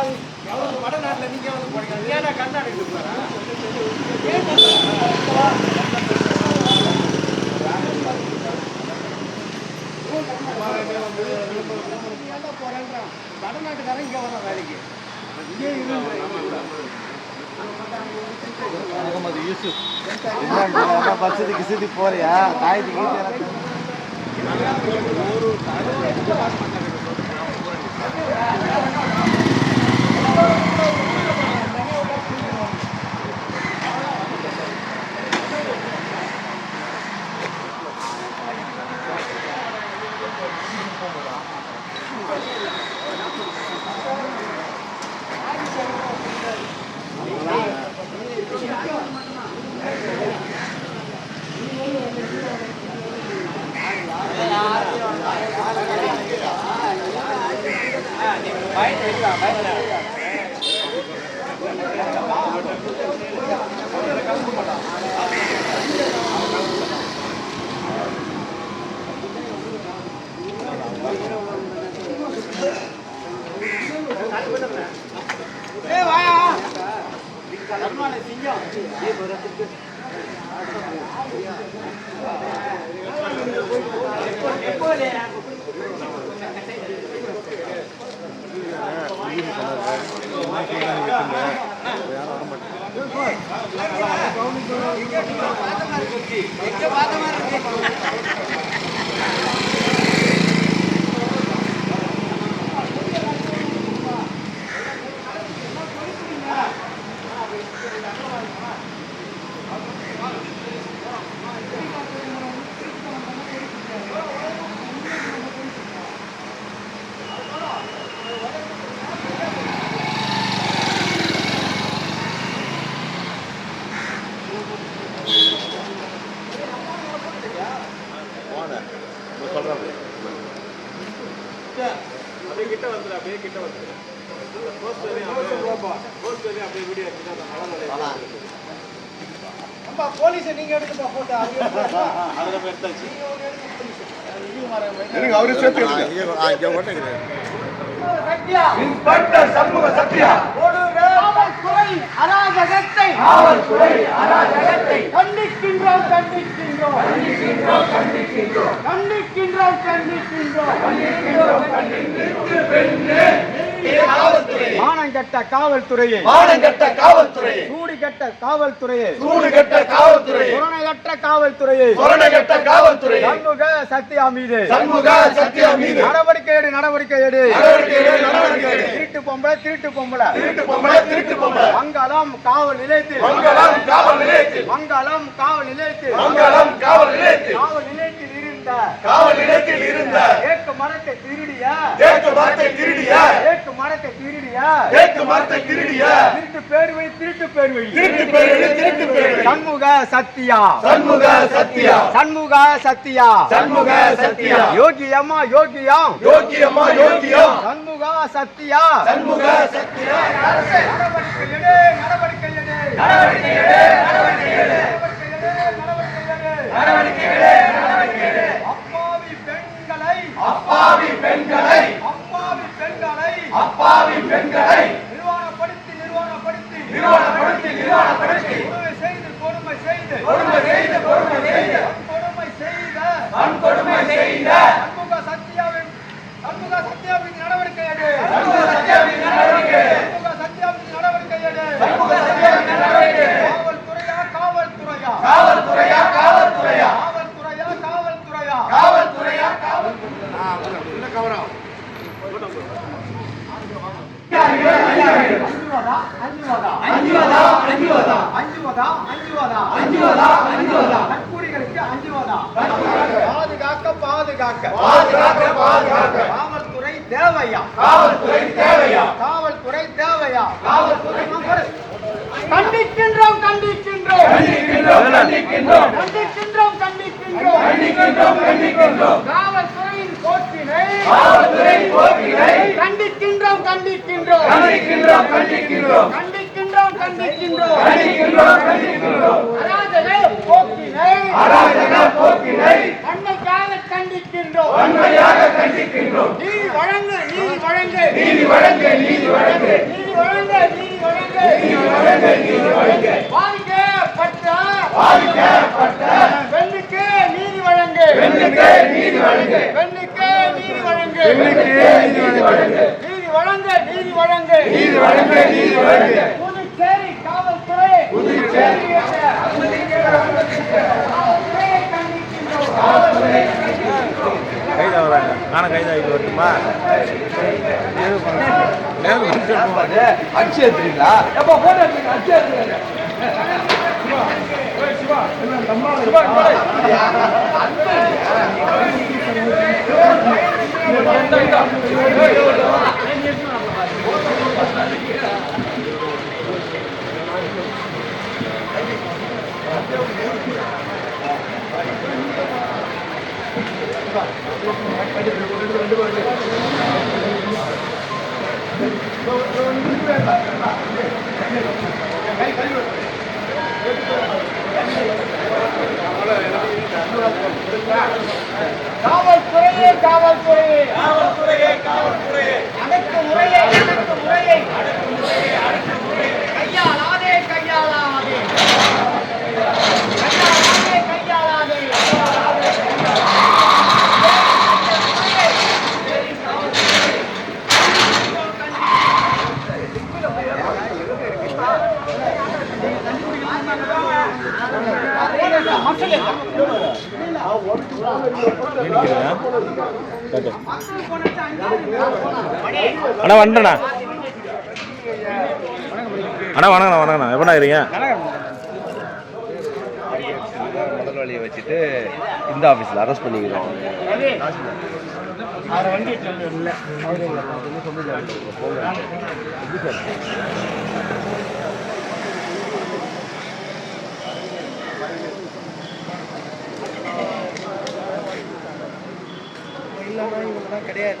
அது எவ்வளோ வடநாட்டில் நீங்கள் வந்து போடுங்க ஏன்னா கர்நாடகத்துக்கு போகிறேன் போகிறேன்றான் வடநாட்டுக்காரன் இங்கே வர வேலைக்கு. இங்கே முகமது யூசுப். பஸ்ஸுக்கு கிசுதி போறியா? தாயத்துக்கு ஒரு எப்போ சொல்லிட்டு சொன்னாங்க யாரும் வர மாட்டேங்க. கிட்ட வந்து. இந்த போஸ்ட் போஸ்ட் அப்படியே வீடியோ எடுத்துட்டு நம்ம போலீஸை நீங்க எடுத்துப்பா போட்டோ அதுல எடுத்தாச்சு எனக்கு அவரே சேர்த்து பின்பற்ற சமூக சத்தியா கண்டிக்கின்றோம் கண்டிக்கின்றோம். கண்டிக்கின்றோம் கண்டிக்கின்றோம். மானங்கட்ட காவல்துறையை. மானங்கட்ட காவல்துறையை. சூடிகட்ட காவல்துறையை. சூடுகட்ட காவல்துறையை. புறணையற்ற காவல்துறையை. கொரோனகட்ட காவல்துறையை. சண்முக சத்யா மீது. சண்முக சத்யா மீது. நடவடிக்கை எடு நடவடிக்கை எடு. நடவடிக்கை எடு, நடவடிக்கை எடு. திருட்டு பொம்பளை திருட்டு பொம்பளை. திருட்டு பொம்பளை திருட்டு பொம்பளை. மங்களம் காவல் நிலையத்தில். மங்களம் காவல் நிலையத்தில். மங்களம் காவல் நிலையத்தில். மங்களம் காவல் நிலையத்தில். காவல் நிலையத்தில். இருந்த காவல் நிலையத்தில் இருந்த தேக்கு மரத்தை திருடிய? தேக்கு மரத்தை திருடிய? தேக்கு மரத்தை திருடிய? தேக்கு மரத்தை திருடிய? திருட்டு பேருவை திருட்டு பேருவை திருட்டு திருட்டு பேரடி சண்முக சத்யா சண்முக சத்யா சண்முக சத்யா சண்முக சத்யா யோகியம்மா யோகியம். யோக்கியம்மா யோக்கியம் சண்முக சத்யா சண்முக சத்யா நடவடிக்கை எடு நடவடிக்கை எடு நடவடிக்கை எடு நடவடிக்கை எடு நடவடிக்கை எடு நடவடிக்கை எடு அப்பாவி பெண்களை அப்பாவி பெண்களை அப்பாவி பெண்களை நிர்வாணப்படுத்தி நிர்வாணப்படுத்தி நிர்வாணப்படுத்தி நிர்வாணப்படுத்தி. கொடுமை செய்து கொடுமை செய்து. கொடுமை செய்து கொடுமை செய்து. கொடுமை செய்த வன்கொடுமை செய்த பாதுகாக்க பாதுகாக்க. காவல்துறை தேவையா? காவல்துறை தேவையா? காவல்துறை தேவையா? காவல்துறை கண்டிக்கின்றோம் கண்டிக்கின்றோம். கண்டிக்கின்றோம் கண்டிக்கின்றோம். கண்டிக்கின்றோம் கண்டிக்கின்றோம். கண்டிக்கின்றோம் கண்டிக்கின்றோம். காவல்துறையின் போக்கினை காவல்துறை போக்கினை கண்டிக்கின்றோம் கண்டிக்கின்றோம். கண்டிக்கின்றோம் கண்டிக்கின்றோம். கண்டிக்கின்றோம் கண்டிக்கின்றோம். கண்டிக்கின்றோம் கண்டிக்கின்றோம். அராஜக போக்கினை அராஜக போக்கினை கண்ணைக்காக கண்டிக்கின்றோம். கண்டிக்கின்றோம் வன்மையாக கண்டிக்கின்றோம். நீதி வழங்கு நீதி வழங்கு. நீதி வழங்கு நீதி வழங்கு. நீதி வழங்கு நீதி வழங்கு. நீதி வழங்கு நீதி வழங்கு. பாதிக்கப்பட்ட பாதிக்கப்பட்ட பெண்ணுக்கு நீதி வழங்கு. பெண்ணுக்கு நீதி வழங்கு. பெண்ணுக்கு நீதி வழங்கு. பெண்ணுக்கு நீதி வழங்கு. நீதி வழங்கு நீதி வழங்கு. நீதி வழங்கு நீதி வழங்கு. நானும் கைது ஆகிட்டு வரட்டுமா அச்சு எடுத்துறீங்களா எப்போ காவல்துறையே காவல்துறையே. காவல்துறையே காவல்துறையே. அனைத்து முறையே அண்ணா வந்துட்டேண்ணா அண்ணா வணக்கண்ணா வணக்கண்ணா எப்படா இருக்கீங்க? முதல்வலியை வச்சுட்டு இந்த ஆஃபீஸில் அரெஸ்ட் பண்ணிக்கிறோம் கிடையாது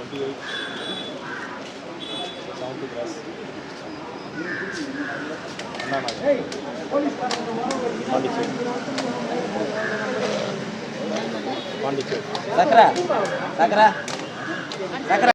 twenty eight seventy cross Pondicherry சக்கரா சக்கரா சக்கரா.